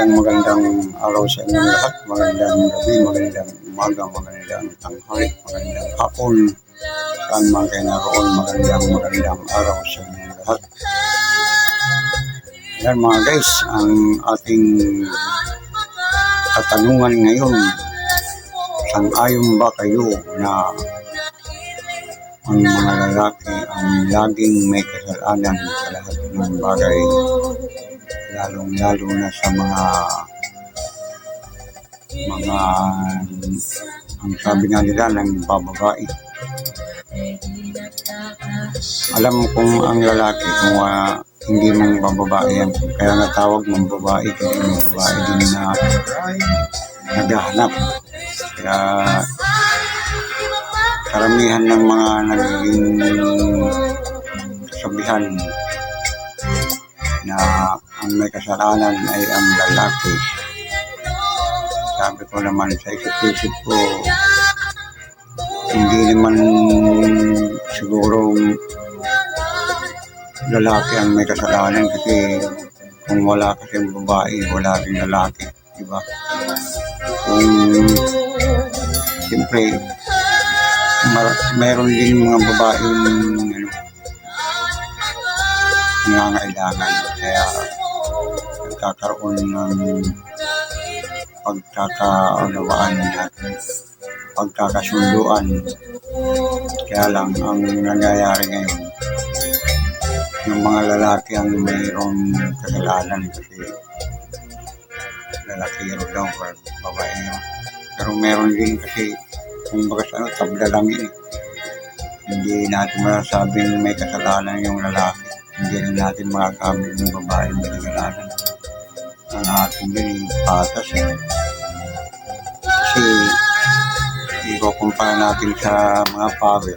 Isang magandang araw sa inyong lahat. Magandang gabi, magandang umaga, magandang tanghali, magandang hapon. Saan man kayo naroon, magandang magandang araw sa inyong lahat. Yan mga guys, ang ating katanungan ngayon, sang-ayon ba kayo na ang mga lalaki ang laging may kasalanan sa lahat ng bagay lalong-lalo na sa mga mga ang sabi nga nila ng bababae. Alam kong ang lalaki kung uh, hindi mong bababae yan. Kaya natawag mong babae kasi may babae din na naghahanap. Kaya karamihan ng mga nagiging kasabihan na ang may kasalanan ay ang lalaki. Sabi ko naman sa isip-isip ko, hindi naman siguro lalaki ang may kasalanan kasi kung wala kasi babae, wala rin lalaki. Diba? Kung siyempre, mar- meron din mga babaeng ano, nangangailangan. Kaya nagkakaroon ng pagkakaunawaan at pagkakasunduan. Kaya lang, ang nangyayari ngayon, yung mga lalaki ang mayroong kasalanan kasi lalaki rin daw or babae yun. Pero meron din kasi, kung bagas ano, tabla lang yun eh. Hindi natin masasabing may kasalanan yung lalaki. Hindi rin natin makasabi yung babae may kasalanan. Ang ating din eh, patas eh. Kasi, ikukumpara natin sa mga power.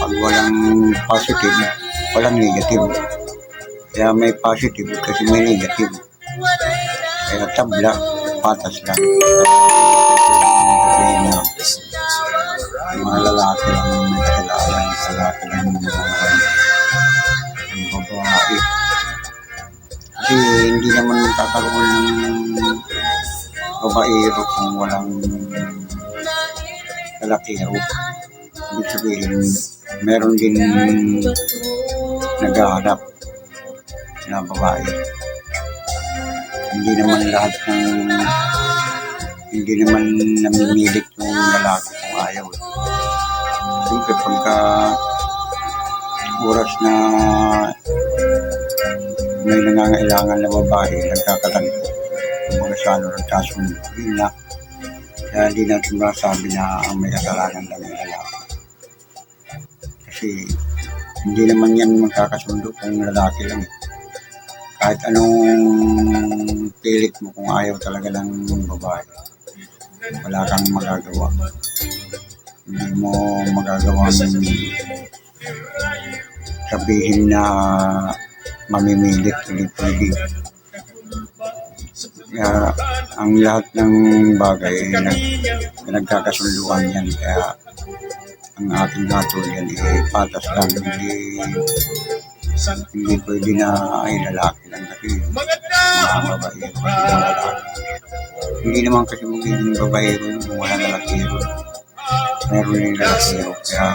Pag walang positive, walang negative. Kaya may positive kasi may negative. Kaya tabla, patas lang. Kaya mga lalaki lang ang may kasalanan, lalaki lang ang mga Kasi hindi naman magkakaroon ng babaero kung walang lalakero. Ibig sabihin, meron din naghahanap na babae. Hindi naman lahat ng hindi naman namimilit yung lalaki kung ayaw. Siyempre, pagka oras na may nangangailangan na babae, nagkakatanto. Mga salo ng kasundo. Yun na. Kaya hindi natin masabi na ang may kasalanan lang yung lalaki. Kasi hindi naman yan magkakasundo kung lalaki lang. eh. Kahit anong pilit mo kung ayaw talaga ng babae, wala kang magagawa. Hindi mo magagawa sabihin na mamimilit ulit-ulit. Kaya ang lahat ng bagay ay nag, nagkakasunduan yan. Kaya ang ating hatol yan ay patas lang. Hindi, hindi pwede na ay lalaki lang kasi mga babae. Hindi naman kasi magiging babae kung wala lalaki. Meron yung lalaki. Kaya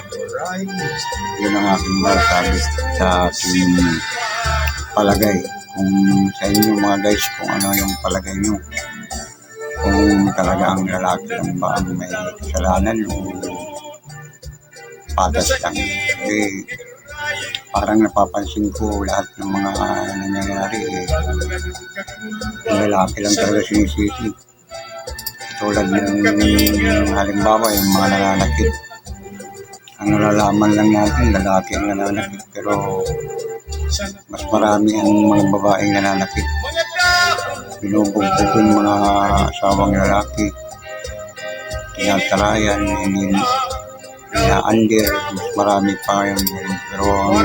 yun ang aking masasabi sa ating palagay. Kung sa inyo mga guys, kung ano yung palagay nyo. Kung talaga ang lalaki lang ba ang may kasalanan o patas lang. Kasi parang napapansin ko lahat ng mga nangyayari eh, yung lalaki lang talaga sinisisi. Tulad ng halimbawa yung mga nananakit. Ang nalalaman lang natin, lalaki ang nananakit. Pero mas marami ang mga babaeng nananakit. Binubugbog yung mga asawang lalaki. Tinatarayan, hindi ina-under, mas marami pa yung. Pero ang,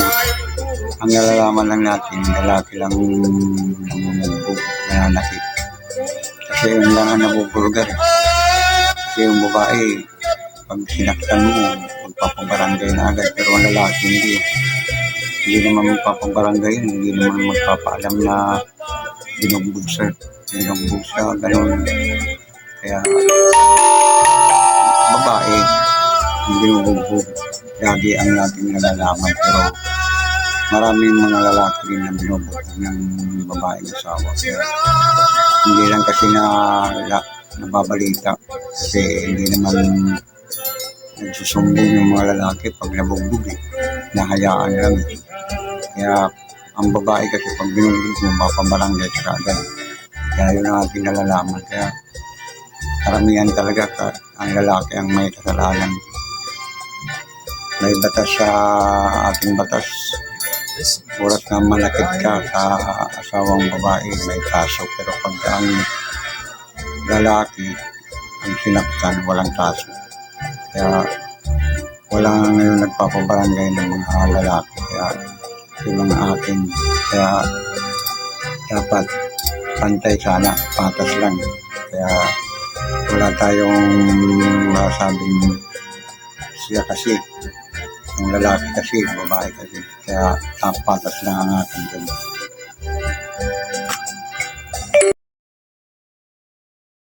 ang nalalaman lang natin, lalaki lang namumugbog, nananakit. Kasi yun lang ang nabubulgar. eh. Kasi yung babae, pag sinaktan mo, magpapabarangay na agad. Pero ang lalaki, hindi. Hindi naman magpapabarangay yun. Hindi naman magpapaalam na binugbog siya, binugbog siya, ganun. Kaya, babae, ang binubugbog. Lagi ang natin nalalaman, pero maraming mga lalaki rin na binubugbog ng babaeng asawa. Kaya, hindi lang kasi na, na nababalita kasi hindi naman nagsusumbong yung mga lalaki pag nabugbog eh. Nahayaan lang. Kaya ang babae kasi pag binugbog mo, mapabarangay sa agad. Kaya yun ang ating nalalaman. Kaya karamihan talaga ka, ang lalaki ang may kasalanan. May batas sa ating batas. Oras na malakit ka sa asawang babae, may kaso. Pero pag ang lalaki ang sinaktan, walang kaso. Kaya wala ngayon nagpapabarangay ng mga lalaki. Kaya yun ang akin. Kaya dapat pantay sana, patas lang. Kaya wala tayong masabing siya kasi. Ang lalaki kasi, babae kasi. Kaya patas lang ang akin dun.